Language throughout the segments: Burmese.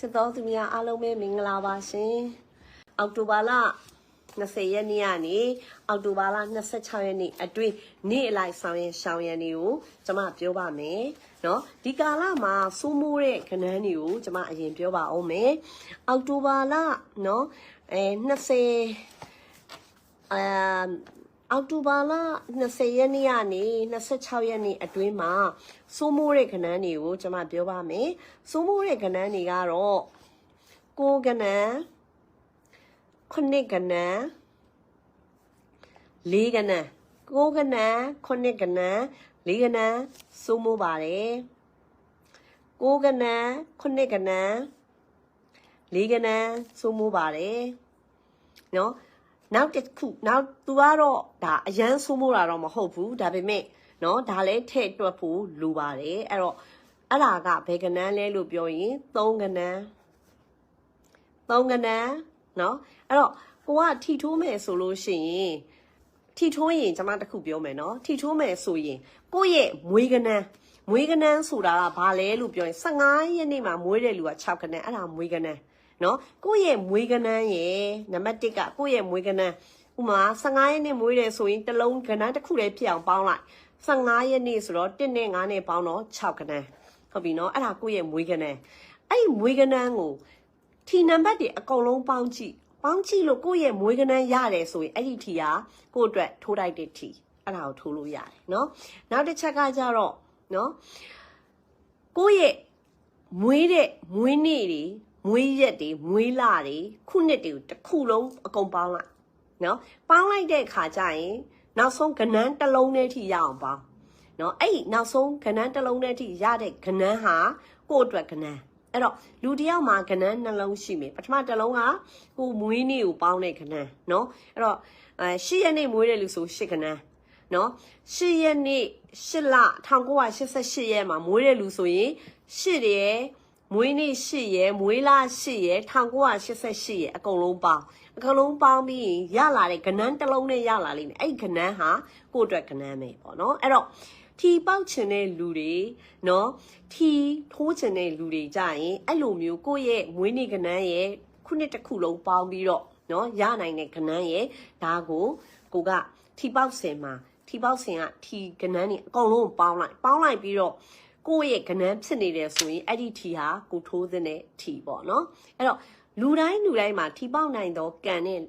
ချစ်တော်သူများအားလုံးပဲမင်္ဂလာပါရှင်အောက်တိုဘာလ20ရက်နေ့ကနေအောက်တိုဘာလ26ရက်နေ့အတွင်းနေ့အလိုက်ဆောင်ရင်ရှောင်းရန်တွေကိုကျွန်မပြောပါမယ်เนาะဒီကာလမှာစိုးမိုးတဲ့ခဏန်းတွေကိုကျွန်မအရင်ပြောပါအောင်မယ်အောက်တိုဘာလเนาะအဲ20အဲ အောက်တိုဘာလ20ရက်နေ့ကနေ26ရက်နေ့အတွင်းမှာစိုးမိုးတဲ့ခဏန်းတွေကိုကျွန်မပြောပါမယ်စိုးမိုးတဲ့ခဏန်းတွေကတော့ကိုယ်ခဏန်းခုနှစ်ခဏန်းလေးခဏန်းကိုယ်ခဏန်းခုနှစ်ခဏန်းလေးခဏန်းစိုးမိုးပါတယ်ကိုယ်ခဏန်းခုနှစ်ခဏန်းလေးခဏန်းစိုးမိုးပါတယ်နော် နောက်တစ်ခုနောက်သူကတော့ဒါအရန်ဆိုးမိုးတာတော့မဟုတ်ဘူးဒါပေမဲ့เนาะဒါလည်းထည့်တွက်ဖို့လိုပါတယ်အဲ့တော့အဲ့ဒါကဘယ်ကနန်းလဲလို့ပြောရင်3ကနန်း3ကနန်းเนาะအဲ့တော့ကိုကထီထိုးမယ်ဆိုလို့ရှိရင်ထီထိုးရင်ကျွန်မတစ်ခုပြောမယ်เนาะထီထိုးမယ်ဆိုရင်ကိုယ့်ရဲ့မွေးကနန်းမွေးကနန်းဆိုတာကဘာလဲလို့ပြောရင်15ရက်နေ့မှာမွေးတဲ့လူက6ကနန်းအဲ့ဒါမွေးကနန်း နော်ကိုယ့်ရဲ့မွေးကနန်းရဲ့နံပါတ်1ကကိုယ့်ရဲ့မွေးကနန်းဥမာ15ရက်နေ့မွေးတယ်ဆိုရင်တစ်လုံးကနန်းတစ်ခုလေးဖြစ်အောင်ပေါင်းလိုက်15ရက်နေ့ဆိုတော့1နဲ့9နဲ့ပေါင်းတော့6ကနန်းဟုတ်ပြီနော်အဲ့ဒါကိုယ့်ရဲ့မွေးကနန်းအဲ့ဒီမွေးကနန်းကိုထီနံပါတ်တွေအကုန်လုံးပေါင်းကြည့်ပေါင်းကြည့်လို့ကိုယ့်ရဲ့မွေးကနန်းရတယ်ဆိုရင်အဲ့ဒီထီကကိုယ့်အတွက်ထိုးလိုက်တဲ့ထီအဲ့ဒါကိုထိုးလို့ရတယ်နော်နောက်တစ်ချက်ကကြတော့နော်ကိုယ့်ရဲ့မွေးတဲ့မွေးနေ့တွေ မွေးရက်တွေမွေးလတွေခုနှစ်တွေကိုတစ်ခုလုံးအကုန်ပေါင်းလိုက်နော်ပေါင်းလိုက်တဲ့အခါကျရင်နောက်ဆုံးကဏန်းတစ်လုံးနဲ့ထိရအောင်ပေါင်းနော်အဲ့ဒီနောက်ဆုံးကဏန်းတစ်လုံးနဲ့ထိရတဲ့ကဏန်းဟာကိုယ့်အတွက်ကဏန်းအဲ့တော့လူတစ်ယောက်မှာကဏန်းနှလုံးရှိမယ်ပထမတစ်လုံးကကိုမွေးနေ့ကိုပေါင်းတဲ့ကဏန်းနော်အဲ့တော့အဲ၈ရက်နေ့မွေးတဲ့လူဆို၈ကဏန်းနော်၈ရက်နေ့၈လ1988ရက်မှာမွေးတဲ့လူဆိုရင်၈ရက် မွေးနေ့၈ရက်မွေးလ၈ရက်1988ရက်အကုန်လုံးပေါင်းအကုန်လုံးပေါင်းပြီးရလာတဲ့ကဏန်းတစ်လုံးနဲ့ရလာလိမ့်မယ်အဲ့ဒီကဏန်းဟာကိုယ့်အတွက်ကဏန်းပဲပေါ့နော်အဲ့တော့ထီပေါက်ချင်တဲ့လူတွေနော်ထီထိုးချင်တဲ့လူတွေကြရင်အဲ့လိုမျိုးကိုယ့်ရဲ့မွေးနေ့ကဏန်းရဲ့ခုနှစ်တစ်ခုလုံးပေါင်းပြီးတော့နော်ရနိုင်တဲ့ကဏန်းရဲ့ဒါကိုကိုကထီပေါက်စင်မှာထီပေါက်စင်ကထီကဏန်းနေအကုန်လုံးပေါင်းလိုက်ပေါင်းလိုက်ပြီးတော့ ကိုယ့်ရဲ့ကဏန်းဖြစ်နေတယ်ဆိုရင်အဲ့ဒီထီဟာကိုထိုးတဲ့ထီပေါ့နော်အဲ့တော့လူတိုင်းလူတိုင်းမှာထီပေါက်နိုင်တော့ကန်နဲ့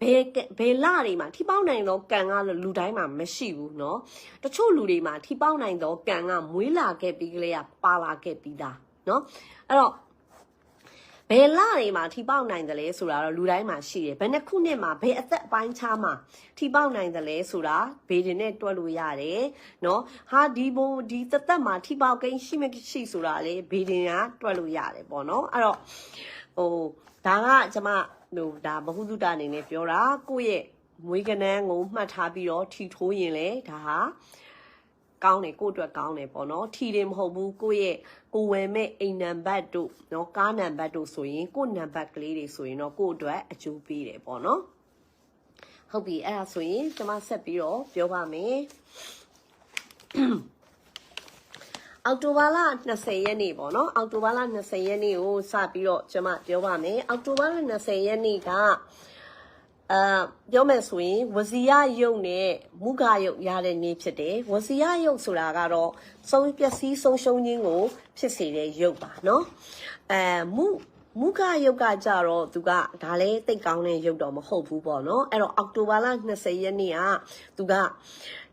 ဘယ်ဘယ်လတွေမှာထီပေါက်နိုင်တော့ကန်ကလူတိုင်းမှာမရှိဘူးเนาะတချို့လူတွေမှာထီပေါက်နိုင်တော့ကန်ကမွေးလာခဲ့ပြီးကလေးကပါလာခဲ့ပြီးသားเนาะအဲ့တော့ ဘယ်လတွေမှာထိပေါက်နိုင်တယ်လဲဆိုတာတော့လူတိုင်းမှာရှိတယ်ဘယ်နှစ်ခုနှစ်မှာဘယ်အသက်အပိုင်းခြားမှာထိပေါက်နိုင်တယ်လဲဆိုတာဘေးတင်နဲ့တွက်လို့ရတယ်နော်ဟာဒီဘုံဒီသက်သက်မှာထိပေါက်ကိန်းရှိမရှိဆိုတာလေဘေးတင်ကတွက်လို့ရတယ်ပေါ့နော်အဲ့တော့ဟိုဒါကကျွန်မဟိုဒါမဟုတ်သုတအနေနဲ့ပြောတာကိုယ့်ရဲ့မွေးကနန်းကိုမှတ်ထားပြီးတော့ထီထိုးရင်လေဒါဟာ ကောင်းတယ်ကိုယ့်အတွက်ကောင်းတယ်ပေါ့နော်ထီတယ်မဟုတ်ဘူးကိုယ့်ရဲ့ကိုယ်ဝယ်မဲ့အိမ်နံပါတ်တို့နော်ကားနံပါတ်တို့ဆိုရင်ကိုယ့်နံပါတ်ကလေးတွေဆိုရင်တော့ကိုယ့်အတွက်အကျိုးပေးတယ်ပေါ့နော်ဟုတ်ပြီအဲ့ဒါဆိုရင်ကျွန်မဆက်ပြီးတော့ပြောပါမယ်အောက်တိုဘာလ20ရက်နေ့ပေါ့နော်အောက်တိုဘာလ20ရက်နေ့ကိုစပြီးတော့ကျွန်မပြောပါမယ်အောက်တိုဘာလ20ရက်နေ့က အာပြောမယ်ဆိုရင်ဝစီရယုတ်နဲ့မုဂယုတ်ရတဲ့နေ့ဖြစ်တယ်ဝစီရယုတ်ဆိုတာကတော့ဆုံးပျက်စီးဆုံးရှုံးခြင်းကို ဖြစ်စေတဲ့ယုတ်ပါเนาะအဲမု မူခရုပ်ကကြတော့သူကဒါလည်းတိတ်ကောင်းတဲ့ရုပ်တော့မဟုတ်ဘူးပေါ့နော်အဲ့တော့အောက်တိုဘာလ20ရက်နေ့ကသူက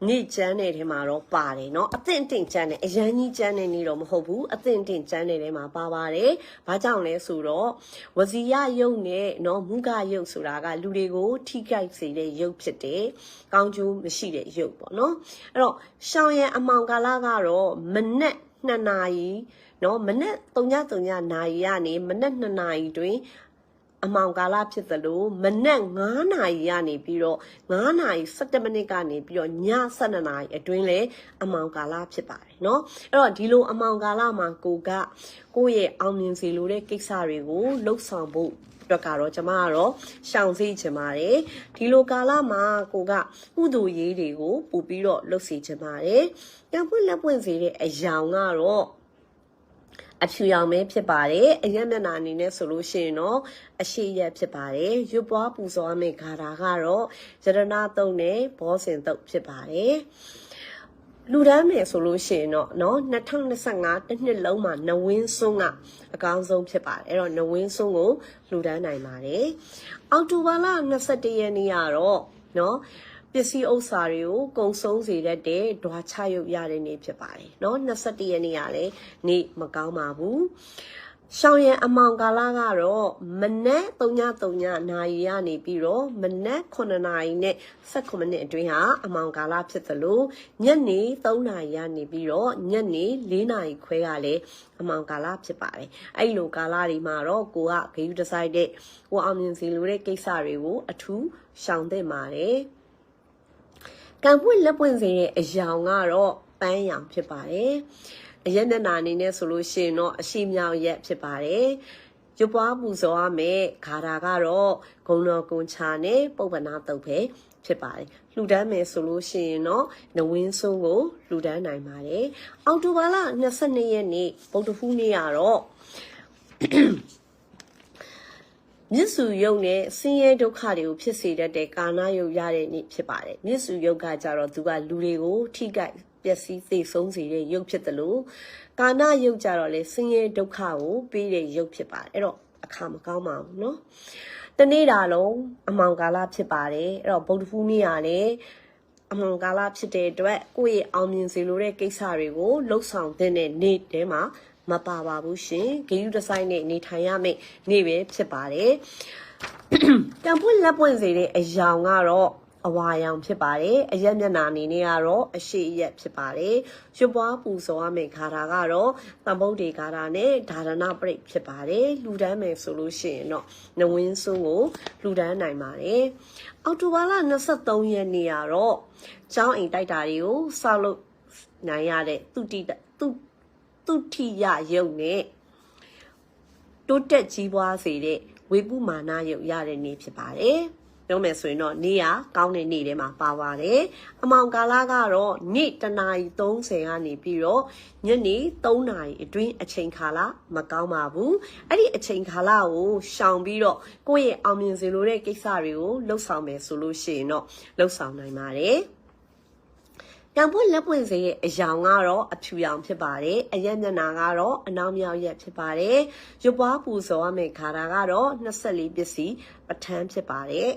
နေ့ချမ်းတဲ့ထဲမှာတော့ပါတယ်နော်အသင့်အင့်ချမ်းတဲ့အရန်ကြီးချမ်းတဲ့နေ့တော့မဟုတ်ဘူးအသင့်အင့်ချမ်းတဲ့ထဲမှာပါပါတယ်ဘာကြောင့်လဲဆိုတော့ဝစီရရုပ်နဲ့နော်မူခရုပ်ဆိုတာကလူတွေကိုထိခိုက်စေတဲ့ရုပ်ဖြစ်တယ်ကောင်းကျိုးမရှိတဲ့ရုပ်ပေါ့နော်အဲ့တော့ရှောင်းရံအမောင်ကာလကတော့မနက်2နာရီ နော်မနက်3:3နာရီကနေမနက်2နာရီတွင်အမောင်ကာလဖြစ်သလိုမနက်9နာရီကနေပြီးတော့9နာရီ17မိနစ်ကနေပြီးတော့ည12နာရီအတွင်းလဲအမောင်ကာလဖြစ်ပါတယ်เนาะအဲ့တော့ဒီလိုအမောင်ကာလမှာကိုကကိုယ့်ရဲ့အောင်မြင်စေလိုတဲ့ကိစ္စတွေကိုလှုပ်ဆောင်ဖို့အတွက်ကတော့ကျမကတော့ရှောင်စေချင်ပါတယ်ဒီလိုကာလမှာကိုကကုသိုလ်ရေးတွေကိုပို့ပြီးတော့လှုပ်စေချင်ပါတယ်။ညပွင့်လက်ပွင့်စေတဲ့အယောင်ကတော့ အဖြူရောင်ပဲဖြစ်ပါတယ်အရက်မျက်နှာအနေနဲ့ဆိုလို့ရှိရင်တော့အရှိရက်ဖြစ်ပါတယ်ရွတ်ပွားပူဇော်ရမယ့်ဂါထာကတော့ယရနာတုံနဲ့ဘောစင်တုတ်ဖြစ်ပါတယ်လူတန်းမယ်ဆိုလို့ရှိရင်တော့เนาะ2025တစ်နှစ်လုံးမှာနဝင်းစွန်းကအကောင်းဆုံးဖြစ်ပါတယ်အဲ့တော့နဝင်းစွန်းကိုလူတန်းနိုင်ပါတယ်အောက်တိုဘာလ21ရက်နေ့ကတော့เนาะ ပစ္စည်းဥစ္စာတွေကိုကုံဆုံးစေတတ်တဲ့ဓွာချရုပ်ရတဲ့နေ့ဖြစ်ပါတယ်เนาะ21ရက်နေ့ကလည်းနေ့မကောင်းပါဘူးရှောင်းရံအမောင်ကာလကတော့မနက်3:3နာရီကနေပြီးတော့မနက်9နာရီနဲ့19မိနစ်အတွင်းဟာအမောင်ကာလဖြစ်သလိုညနေ3နာရီကနေပြီးတော့ညနေ4နာရီခွဲကလည်းအမောင်ကာလဖြစ်ပါတယ်အဲ့လိုကာလတွေမှာတော့ကိုကဂယုတဆိုင်တဲ့ကိုအောင်မြင်စီလိုတဲ့ကိစ္စတွေကိုအထူးရှောင်သင့်ပါတယ် ကံပွင့်လက်ပွင့်စေတဲ့အယောင်ကတော့ပန်းရောင်ဖြစ်ပါတယ်အရက်မျက်နှာအနေနဲ့ဆိုလို့ရှိရင်တော့အရှိမြောက်ရက်ဖြစ်ပါတယ်ရွပွားပူဇော်ရမယ်ခါတာကတော့ဂုံတော်ကွန်ချာနဲ့ပုပ္ပနာတုတ်ပဲဖြစ်ပါတယ်လှူဒန်းမယ်ဆိုလို့ရှိရင်တော့နဝင်းဆုံးကိုလှူဒန်းနိုင်ပါတယ်အောက်တိုဘာလ22ရက်နေ့ဗုဒ္ဓဟူးနေ့ကတော့ မြစ်စုယုတ်နဲ့ဆင်းရဲဒုက္ခတွေကိုဖြစ်စေတတ်တဲ့ကာနာယုတ်ရတဲ့နေ့ဖြစ်ပါတယ်မြစ်စုယုတ်ကကြတော့သူကလူတွေကိုထိခိုက်ပျက်စီးသိဆုံးစေတဲ့ယုတ်ဖြစ်တယ်လို့ကာနာယုတ်ကြတော့လေဆင်းရဲဒုက္ခကိုပေးတဲ့ယုတ်ဖြစ်ပါတယ်အဲ့တော့အခါမကောင်းပါဘူးเนาะတနေ့တာလုံးအမောင်ကာလဖြစ်ပါတယ်အဲ့တော့ဗုဒ္ဓဖူးနေ့ကလည်း အမှန်ကာလဖြစ်တဲ့အတွက်ကိုယ့်ရဲ့အောင်မြင်စေလိုတဲ့ကိစ္စတွေကိုလှုပ်ဆောင်တဲ့နေ့တဲမှာမပါပါဘူးရှင်ဂေယူဒီဇိုင်းနဲ့နေထိုင်ရမယ့်နေ့ပဲဖြစ်ပါတယ်တံပွင့်လက်ပွင့်စေတဲ့အယောင်ကတော့ အဝါရောင်ဖြစ်ပါတယ်အရက်မျက်နှာအနေနဲ့ကတော့အရှိရက်ဖြစ်ပါတယ်ရွှွပွားပူစော်ရမယ့်ခါတာကတော့တံပုတ်တွေခါတာနဲ့ဒါရဏပရိတ်ဖြစ်ပါတယ်လူတန်းမယ်ဆိုလို့ရှိရင်တော့နဝင်းစွန်းကိုလူတန်းနိုင်ပါတယ်အောက်တိုဘာလ23ရက်နေ့ကတော့ကျောင်းအိမ်တိုက်တာတွေကိုဆောက်လုပ်နိုင်ရတဲ့သူတိသူသူတိယယုတ်နဲ့တိုးတက်ကြီးပွားစေတဲ့ဝေပုမာနယုတ်ရတဲ့နေ့ဖြစ်ပါတယ်။ ပြောမယ်ဆိုရင်တော့နေ့ကကောင်းတဲ့နေ့ထဲမှာပါပါတယ်။အမောင်ကာလကတော့နေ့တနာရီ30ကနေပြီးတော့ညနေ3နာရီအတွင်းအချိန်ခါလမကောင်းပါဘူး။အဲ့ဒီအချိန်ခါလကိုရှောင်ပြီးတော့ကိုယ့်ရဲ့အောင်မြင်စေလိုတဲ့ကိစ္စတွေကိုလှုပ်ဆောင်မယ်ဆိုလို့ရှိရင်တော့လှုပ်ဆောင်နိုင်ပါတယ်။ကံပွင့်လက်ပွင့်စေရဲ့အယောင်ကတော့အဖြူရောင်ဖြစ်ပါတယ်အရက်မျက်နှာကတော့အနောက်မြောက်ရက်ဖြစ်ပါတယ်ရွပွားပူဇော်ရမယ့်ခါတာကတော့24ပစ္စည်းပဋ္ဌာန်းဖြစ်ပါတယ်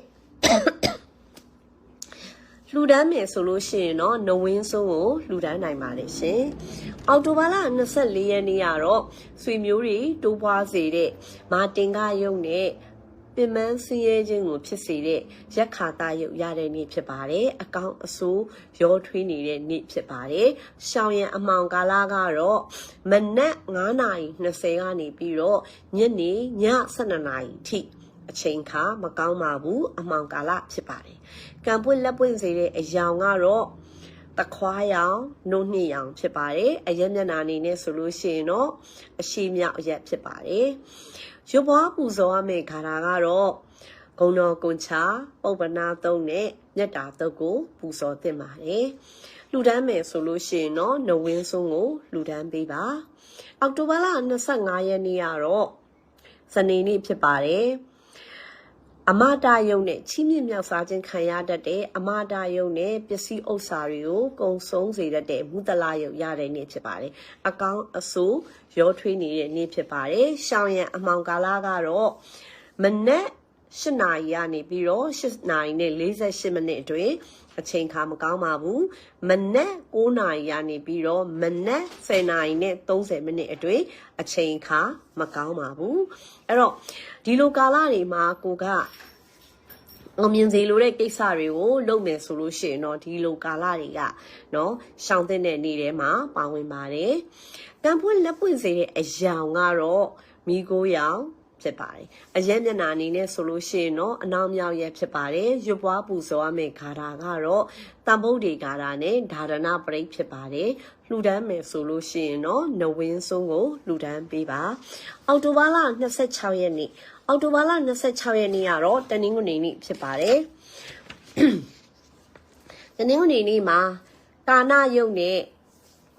လှူဒန်းမယ်ဆိုလို့ရှိရင်တော့နဝင်းစုံကိုလှူဒန်းနိုင်ပါတယ်ရှင်။အော်တိုဘာလ24ရက်နေ့ကတော့ဆွေမျိုးတွေတိုးပွားစေတဲ့မာတင်ကယုံနဲ့ပင်မဆင်းရဲခြင်းကိုဖြစ်စေတဲ့ရက်ခါတာရုပ်ရတဲ့နေ့ဖြစ်ပါတယ်အကောင့်အဆိုးရောထွေးနေတဲ့နေ့ဖြစ်ပါတယ်ရှောင်းရံအမောင်ကာလကတော့မနက်9:20ကနေပြီးတော့ညနေည12:00နာရီထိ အချိန်ခါမကောင်းပါဘူးအမောင်ကာလဖြစ်ပါတယ်ကံပွင့်လက်ပွင့်စေတဲ့အယောင်ကတော့တခွားရောင်နှုတ်နှစ်ရောင်ဖြစ်ပါတယ်အရက်မျက်နှာအနေနဲ့ဆိုလို့ရှိရင်တော့အရှိမြောက်အရက်ဖြစ်ပါတယ်ရွပွားပူဇော်ရမယ့်ခါတာကတော့ဂုံတော်ကွန်ချာပုပ္ပနာသုံးနဲ့မြတ်တာတုတ်ကိုပူဇော်သင့်ပါတယ်လူဒန်းမယ်ဆိုလို့ရှိရင်တော့နဝင်းဆုံးကိုလူဒန်းပေးပါအောက်တိုဘာလ25ရက်နေ့ကတော့စနေနေ့ဖြစ်ပါတယ် အမတာယုံနဲ့ချီးမြှင့်မြောက်စားခြင်းခံရတတ်တဲ့အမတာယုံနဲ့ပစ္စည်းဥစ္စာတွေကိုကုံဆုံးစေတတ်တဲ့မူတလာယုံရတဲ့နေ့ဖြစ်ပါတယ်။အကောင်းအဆိုးရောထွေးနေတဲ့နေ့ဖြစ်ပါတယ်။ရှောင်းရံအမောင်ကာလကတော့မနက်၈နာရီကနေပြီးတော့၈နာရီနဲ့48မိနစ်အတွင်းအချိန်ခါမကောင်းပါဘူးမနက်9နာရီကနေပြီးတော့မနက်10နာရီနဲ့30မိနစ်အတွင်းအချိန်ခါမကောင်းပါဘူးအဲ့တော့ ဒီလိုကာလတွေမှာကိုကအောင်မြင်စေလိုတဲ့ကိစ္စတွေကိုလုပ်မယ်ဆိုလို့ရှိရင်တော့ဒီလိုကာလတွေကနော်ရှောင်တဲ့နေ့ထဲမှာပါဝင်ပါတယ်။ကံပွင့်လက်ပွင့်စေတဲ့အယောင်ကတော့မိโกရောင်ဖြစ်ပါတယ်။အရက်မျက်နှာအနေနဲ့ဆိုလို့ရှိရင်တော့အနောက်မြောက်ရက်ဖြစ်ပါတယ်။ရွပွားပူဇော်ရမယ့်ဂါထာကတော့တန်ဗုဒ္ဓေဂါထာနဲ့ဒါရဏပရိတ်ဖြစ်ပါတယ်။ လှူဒန်းမယ်ဆိုလို့ရှိရင်တော့နဝင်းဆုံးကိုလှူဒန်းပေးပါ။အောက်တိုဘာလ26ရက်နေ့အောက်တိုဘာလ26ရက်နေ့ကတော့တနင်္ဂနွေနေ့ဖြစ်ပါတယ်။တနင်္ဂနွေနေ့မှာကာနာယုတ်နဲ့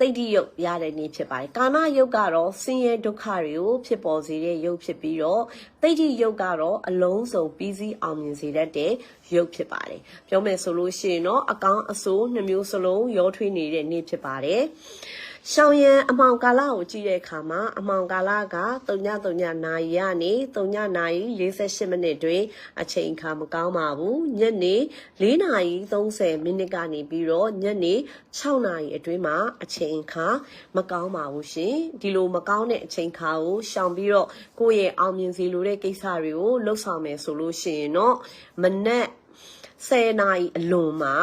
တိတ်တိယုတ်ရတဲ့နေ့ဖြစ်ပါတယ်ကာဏယုတ်ကတော့ဆင်းရဲဒုက္ခတွေကိုဖြစ်ပေါ်စေတဲ့ယုတ်ဖြစ်ပြီးတော့တိတ်တိယုတ်ကတော့အလုံးစုံပြီးစီးအောင်မြင်စေတတ်တဲ့ယုတ်ဖြစ်ပါတယ်ပြောမယ်ဆိုလို့ရှိရင်တော့အကောင်းအဆိုးနှမျိုးစလုံးရောထွေးနေတဲ့နေ့ဖြစ်ပါတယ် ရှောင်းရန်အမောင်ကာလကိုကြည့်တဲ့အခါမှာအမောင်ကာလက3.3နာရီကနေ3နာရီ48မိနစ်တွင်အချိန်အခါမကောင်းပါဘူးညနေ4နာရီ30မိနစ်ကနေပြီးတော့ညနေ6နာရီအတွင်းမှာအချိန်အခါမကောင်းပါဘူးရှင်ဒီလိုမကောင်းတဲ့အချိန်အခါကိုရှောင်ပြီးတော့ကိုယ့်ရဲ့အောင်မြင်စီလိုတဲ့ကိစ္စတွေကိုလှုပ်ဆောင်မယ်ဆိုလို့ရှိရင်တော့မနက်10နာရီအလွန်မှာ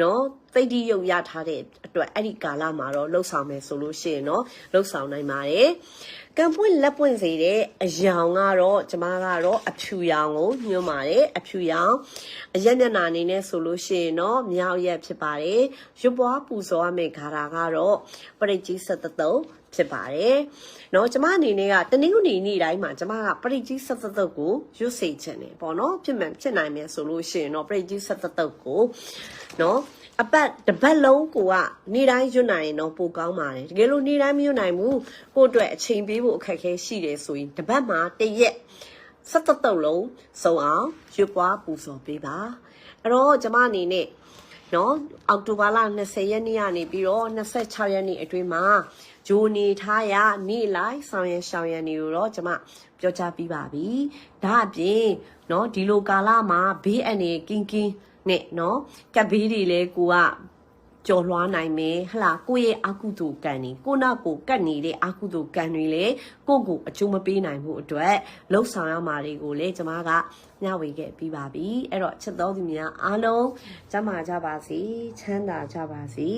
နော် သိတိရုပ်ရထားတဲ့အတွက်အဲ့ဒီကာလမှာတော့လှုပ်ဆောင်မယ်ဆိုလို့ရှိရင်တော့လှုပ်ဆောင်နိုင်ပါတယ်။ကံပွင့်လက်ပွင့်စေတဲ့အယောင်ကတော့ကျမကတော့အဖြူရောင်ကိုညွှန်းပါတယ်အဖြူရောင်အရက်မျက်နှာအနေနဲ့ဆိုလို့ရှိရင်တော့မြောက်ရက်ဖြစ်ပါတယ်။ရွပွားပူဇော်ရမယ့်ခါတာကတော့ပရိတ်ကြီးဆက်တသုံးဖြစ်ပါတယ်။နော်ကျမအနေနဲ့ကတနင်္ဂနွေနေ့တိုင်းမှာကျမကပရိတ်ကြီးဆက်တသုတ်ကိုရွတ်စေချင်တယ်ပေါ့နော်ဖြစ်မှန်ဖြစ်နိုင်မယ်ဆိုလို့ရှိရင်တော့ပရိတ်ကြီးဆက်တသုတ်ကိုနော် အပတ်တစ်ပတ်လုံးကိုကနေတိုင်းရွတ်နိုင်ရင်တော့ပိုကောင်းပါတယ်တကယ်လို့နေတိုင်းမရွတ်နိုင်ဘူးကိုယ့်အတွက်အချိန်ပေးဖို့အခက်အခဲရှိတယ်ဆိုရင်တစ်ပတ်မှာတစ်ရက်ဆက်တသုတ်လုံးစုံအောင်ရွတ်ပွားပူဇော်ပေးပါအဲ့တော့ကျမအနေနဲ့နော်အောက်တိုဘာလ20ရက်နေ့ကနေပြီးတော့26ရက်နေ့အတွင်းမှာဂျိုနေထားရနေ့လိုက်ဆောင်ရန်ရှောင်ရန်နေကိုတော့ကျွန်မပြောချပြီးပါပြီဒါအပြင်နော်ဒီလိုကာလမှာဘေးအန္တရာယ်ကင်းကင်း နဲ့နော်ကပ်ဘေးတွေလဲကိုကကြော်လွှားနိုင်မယ်ဟလာကိုယ့်ရဲ့အကုသိုလ်ကံနေကိုနောက်ကိုကတ်နေတဲ့အကုသိုလ်ကံတွေလေကိုယ့်ကိုအကျိုးမပေးနိုင်မှုအတွက်လှုပ်ဆောင်ရမှာတွေကိုလေကျွန်မကမျှဝေခဲ့ပြီးပါပြီအဲ့တော့ချက်တော်သူများအားလုံးကျမ်းမာကြပါစေချမ်းသာကြပါစေ